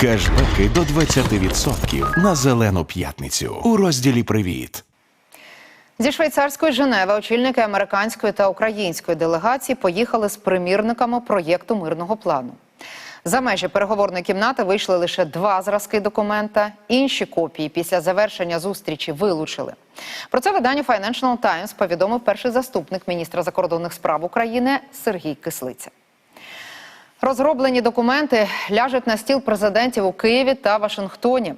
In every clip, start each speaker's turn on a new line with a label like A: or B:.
A: Кешбеки до 20% на зелену п'ятницю у розділі Привіт.
B: Зі швейцарської Женеви очільники американської та української делегації поїхали з примірниками проєкту мирного плану. За межі переговорної кімнати вийшли лише два зразки документа. Інші копії після завершення зустрічі вилучили. Про це виданню Financial Times повідомив перший заступник міністра закордонних справ України Сергій Кислиця. Розроблені документи ляжуть на стіл президентів у Києві та Вашингтоні.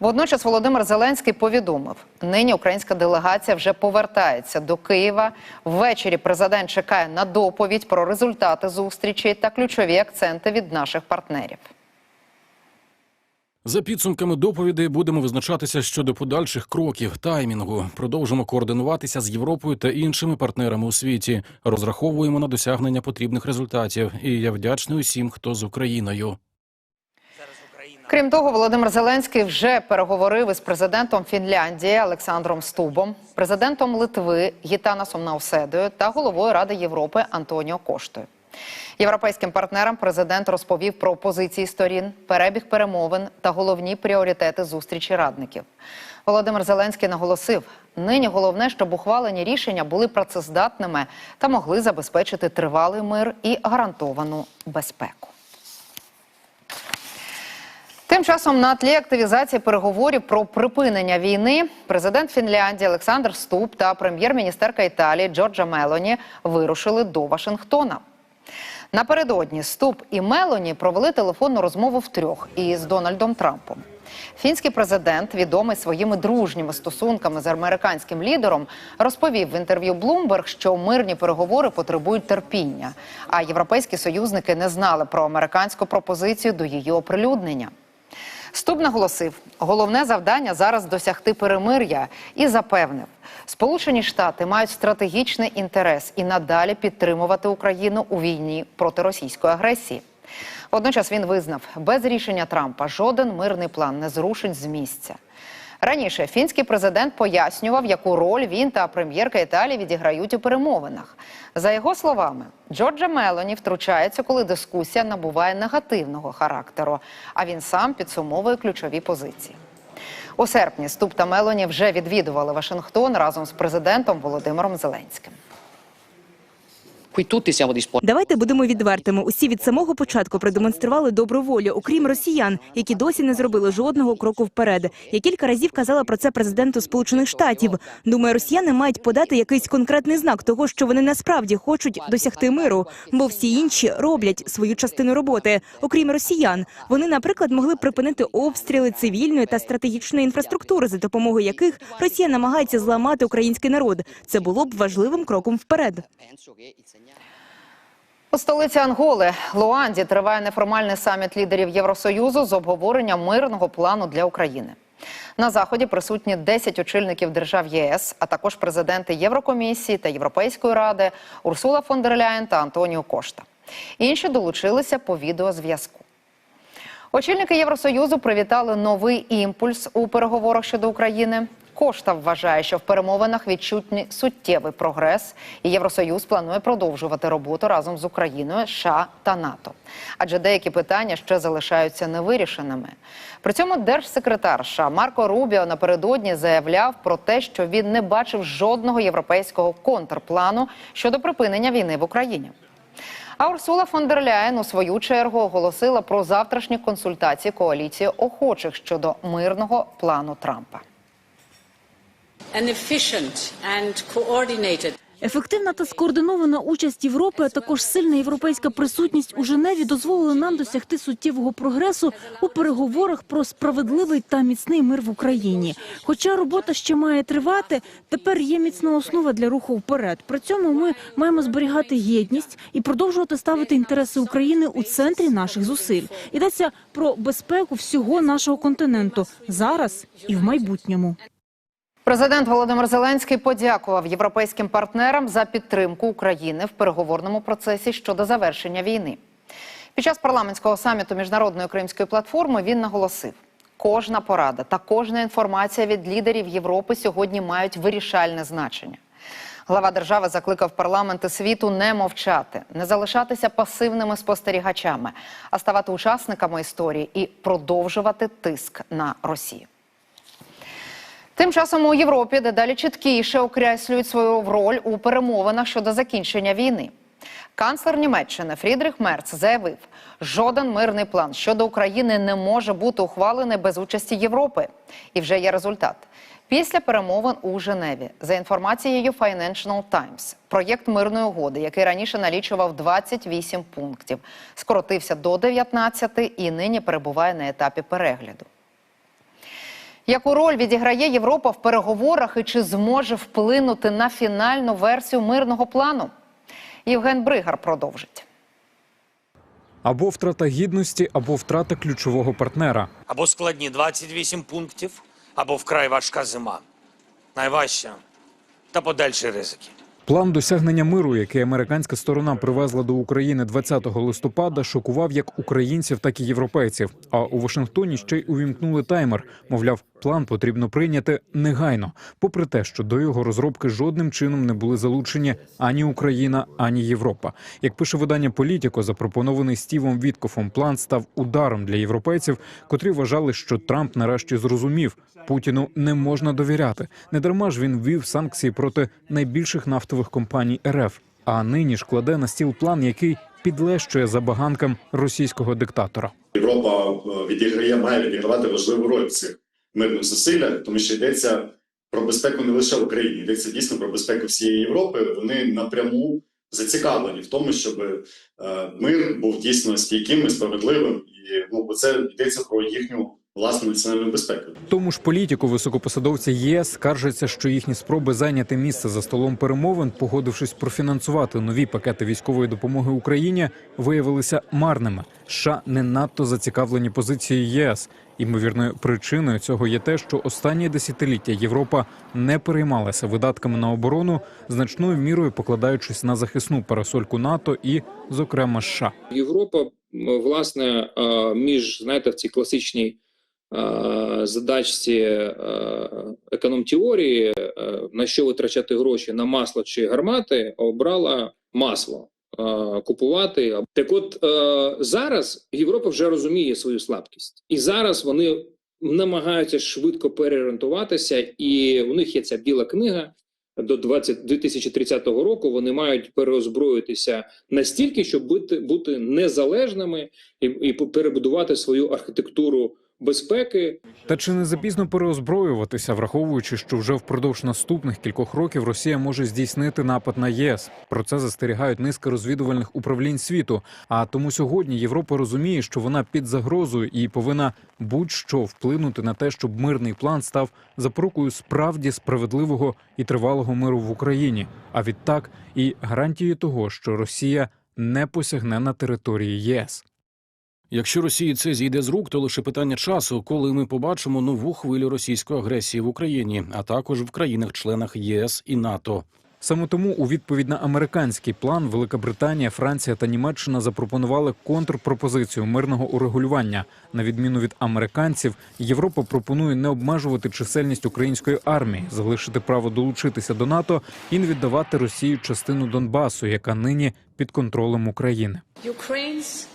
B: Водночас Володимир Зеленський повідомив, нині українська делегація вже повертається до Києва. Ввечері президент чекає на доповідь про результати зустрічі та ключові акценти від наших партнерів.
C: За підсумками доповідей будемо визначатися щодо подальших кроків таймінгу. Продовжимо координуватися з Європою та іншими партнерами у світі. Розраховуємо на досягнення потрібних результатів. І я вдячний усім, хто з Україною.
B: Крім того, Володимир Зеленський вже переговорив із президентом Фінляндії Олександром Стубом, президентом Литви Гітанасом Науседою та головою Ради Європи Антоніо Коштою. Європейським партнерам президент розповів про позиції сторін, перебіг перемовин та головні пріоритети зустрічі радників. Володимир Зеленський наголосив: нині головне, щоб ухвалені рішення були працездатними та могли забезпечити тривалий мир і гарантовану безпеку. Тим часом на тлі активізації переговорів про припинення війни президент Фінляндії Олександр Ступ та прем'єр-міністерка Італії Джорджа Мелоні вирушили до Вашингтона. Напередодні Ступ і Мелоні провели телефонну розмову втрьох із Дональдом Трампом. Фінський президент, відомий своїми дружніми стосунками з американським лідером, розповів в інтерв'ю Bloomberg, що мирні переговори потребують терпіння, а європейські союзники не знали про американську пропозицію до її оприлюднення. Ступ наголосив, головне завдання зараз досягти перемир'я і запевнив, Сполучені Штати мають стратегічний інтерес і надалі підтримувати Україну у війні проти російської агресії. Водночас він визнав, без рішення Трампа жоден мирний план не зрушить з місця. Раніше фінський президент пояснював, яку роль він та прем'єрка Італії відіграють у перемовинах. За його словами, Джорджа Мелоні втручається, коли дискусія набуває негативного характеру, а він сам підсумовує ключові позиції. У серпні Ступ та Мелоні вже відвідували Вашингтон разом з президентом Володимиром Зеленським.
D: Qui tutti siamo disponibili.
E: Давайте будемо відвертими. Усі від самого початку продемонстрували добру волю, окрім росіян, які досі не зробили жодного кроку вперед. Я кілька разів казала про це президенту Сполучених Штатів. Думаю, росіяни мають подати якийсь конкретний знак того, що вони насправді хочуть досягти миру, бо всі інші роблять свою частину роботи. Окрім росіян, вони, наприклад, могли припинити обстріли цивільної та стратегічної інфраструктури, за допомогою яких Росія намагається зламати український народ. Це було б важливим кроком вперед.
B: У столиці Анголи Луанді триває неформальний саміт лідерів Євросоюзу з обговорення мирного плану для України. На заході присутні 10 очільників держав ЄС, а також президенти Єврокомісії та Європейської ради Урсула фон дер Ляєн та Антоніо Кошта. Інші долучилися по відеозв'язку. Очільники Євросоюзу привітали новий імпульс у переговорах щодо України. Кошта вважає, що в перемовинах відчутний суттєвий прогрес, і Євросоюз планує продовжувати роботу разом з Україною, США та НАТО. Адже деякі питання ще залишаються невирішеними. При цьому держсекретар США Марко Рубіо напередодні заявляв про те, що він не бачив жодного європейського контрплану щодо припинення війни в Україні. А Урсула фон дер Ляєн у свою чергу оголосила про завтрашні консультації коаліції охочих щодо мирного плану Трампа.
F: Ефективна та скоординована участь Європи, а також сильна європейська присутність у Женеві дозволили нам досягти суттєвого прогресу у переговорах про справедливий та міцний мир в Україні. Хоча робота ще має тривати, тепер є міцна основа для руху вперед. При цьому ми маємо зберігати єдність і продовжувати ставити інтереси України у центрі наших зусиль. Йдеться про безпеку всього нашого континенту зараз і в майбутньому.
B: Президент Володимир Зеленський подякував європейським партнерам за підтримку України в переговорному процесі щодо завершення війни. Під час парламентського саміту міжнародної кримської платформи він наголосив: кожна порада та кожна інформація від лідерів Європи сьогодні мають вирішальне значення. Глава держави закликав парламенти світу не мовчати, не залишатися пасивними спостерігачами, а ставати учасниками історії і продовжувати тиск на Росію. Тим часом у Європі дедалі чіткіше окреслюють свою роль у перемовинах щодо закінчення війни. Канцлер Німеччини Фрідріх Мерц заявив, жоден мирний план щодо України не може бути ухвалений без участі Європи. І вже є результат. Після перемовин у Женеві, за інформацією Financial Times, проєкт мирної угоди, який раніше налічував 28 пунктів, скоротився до 19 і нині перебуває на етапі перегляду. Яку роль відіграє Європа в переговорах і чи зможе вплинути на фінальну версію мирного плану? Євген Бригар продовжить.
G: Або втрата гідності, або втрата ключового партнера.
H: Або складні 28 пунктів, або вкрай важка зима. Найважча та подальші ризики.
G: План досягнення миру, який американська сторона привезла до України 20 листопада, шокував як українців, так і європейців. А у Вашингтоні ще й увімкнули таймер. Мовляв, план потрібно прийняти негайно, попри те, що до його розробки жодним чином не були залучені ані Україна, ані Європа. Як пише видання Політіко, запропонований Стівом Віткофом план став ударом для європейців, котрі вважали, що Трамп нарешті зрозумів, Путіну не можна довіряти. Недарма ж він ввів санкції проти найбільших нафтових компаній РФ. А нині ж кладе на стіл план, який підлещує забаганкам російського диктатора.
I: Європа е, відіграє, має відігравати важливу роль в цих мирних зусиллях, тому що йдеться про безпеку не лише України, йдеться дійсно про безпеку всієї Європи. Вони напряму зацікавлені в тому, щоб е, мир був дійсно стійким і справедливим, і ну бо це йдеться про їхню власну національну безпеку.
G: Тому ж політику високопосадовці ЄС скаржаться, що їхні спроби зайняти місце за столом перемовин, погодившись профінансувати нові пакети військової допомоги Україні, виявилися марними. США не надто зацікавлені позиції ЄС. Імовірною причиною цього є те, що останні десятиліття Європа не переймалася видатками на оборону, значною мірою покладаючись на захисну парасольку НАТО і, зокрема, США.
J: Європа, власне, е, між знаєте, в цій класичній е, задачці е, економ-теорії, на що витрачати гроші на масло чи гармати, обрала масло купувати. Так, от е, зараз Європа вже розуміє свою слабкість, і зараз вони намагаються швидко переорієнтуватися, і у них є ця біла книга. До 20, 2030 року вони мають переозброїтися настільки, щоб бути, бути незалежними і, і перебудувати свою архітектуру безпеки.
G: Та чи не запізно переозброюватися, враховуючи, що вже впродовж наступних кількох років Росія може здійснити напад на ЄС? Про це застерігають низка розвідувальних управлінь світу. А тому сьогодні Європа розуміє, що вона під загрозою і повинна будь-що вплинути на те, щоб мирний план став запорукою справді справедливого і тривалого миру в Україні. А відтак і гарантією того, що Росія не посягне на території ЄС.
C: Якщо Росії це зійде з рук, то лише питання часу, коли ми побачимо нову хвилю російської агресії в Україні, а також в країнах-членах ЄС і НАТО.
G: Саме тому у відповідь на американський план Велика Британія, Франція та Німеччина запропонували контрпропозицію мирного урегулювання. На відміну від американців, Європа пропонує не обмежувати чисельність української армії, залишити право долучитися до НАТО і не віддавати Росії частину Донбасу, яка нині під контролем України.
K: Ukraine's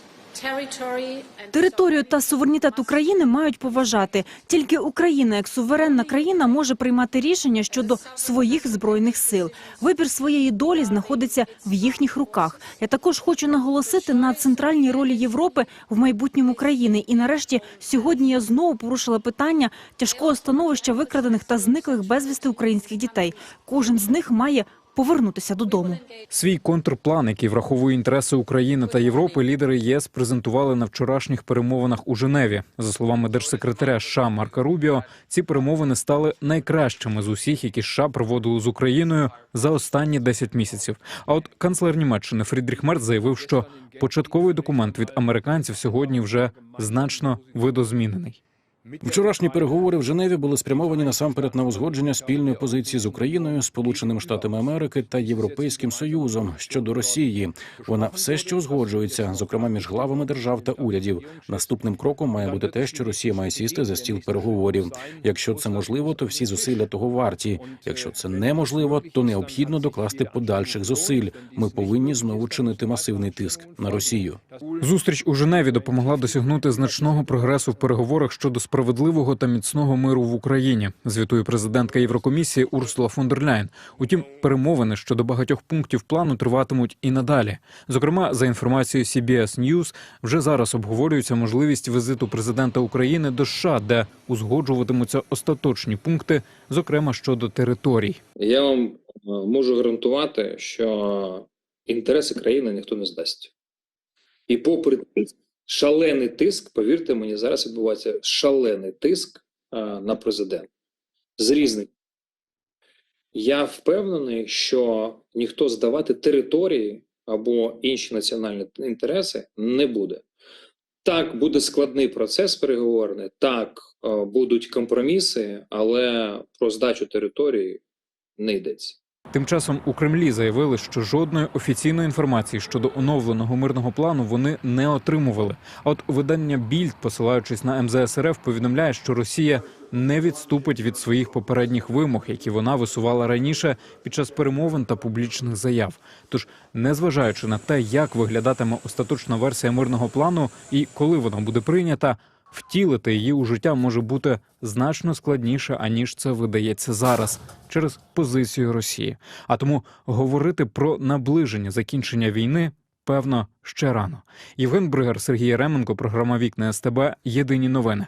F: Територію та суверенітет України мають поважати. Тільки Україна, як суверенна країна, може приймати рішення щодо своїх збройних сил. Вибір своєї долі знаходиться в їхніх руках. Я також хочу наголосити на центральній ролі Європи в майбутньому країни. І нарешті сьогодні я знову порушила питання тяжкого становища викрадених та зниклих безвісти українських дітей. Кожен з них має повернутися додому.
G: Свій контрплан, який враховує інтереси України та Європи, лідери ЄС презентували на вчорашніх перемовинах у Женеві. За словами держсекретаря США Марка Рубіо, ці перемовини стали найкращими з усіх, які США проводили з Україною за останні 10 місяців. А от канцлер Німеччини Фрідріх Мерц заявив, що початковий документ від американців сьогодні вже значно видозмінений.
C: Вчорашні переговори в Женеві були спрямовані насамперед на узгодження спільної позиції з Україною, Сполученими Штатами Америки та Європейським Союзом щодо Росії. Вона все ще узгоджується, зокрема між главами держав та урядів. Наступним кроком має бути те, що Росія має сісти за стіл переговорів. Якщо це можливо, то всі зусилля того варті. Якщо це неможливо, то необхідно докласти подальших зусиль. Ми повинні знову чинити масивний тиск на Росію.
G: Зустріч у Женеві допомогла досягнути значного прогресу в переговорах щодо справедливого та міцного миру в Україні. Звітує президентка Єврокомісії Урсула фон дер Ляйн. Утім, перемовини щодо багатьох пунктів плану триватимуть і надалі. Зокрема, за інформацією CBS News, вже зараз обговорюється можливість візиту президента України до США, де узгоджуватимуться остаточні пункти, зокрема щодо територій.
J: Я вам е, можу гарантувати, що інтереси країни ніхто не здасть. І попри шалений тиск, повірте мені, зараз відбувається шалений тиск е, на президента з різних. Я впевнений, що ніхто здавати території або інші національні інтереси не буде. Так, буде складний процес переговорний, так е, будуть компроміси, але про здачу території не йдеться.
G: Тим часом у Кремлі заявили, що жодної офіційної інформації щодо оновленого мирного плану вони не отримували. А от видання Більд, посилаючись на МЗС РФ, повідомляє, що Росія не відступить від своїх попередніх вимог, які вона висувала раніше під час перемовин та публічних заяв. Тож, незважаючи на те, як виглядатиме остаточна версія мирного плану і коли вона буде прийнята. Втілити її у життя може бути значно складніше, аніж це видається зараз через позицію Росії. А тому говорити про наближення закінчення війни певно ще рано. Євген Бригар, Сергій Ременко, програма Вікна СТБ. Єдині новини.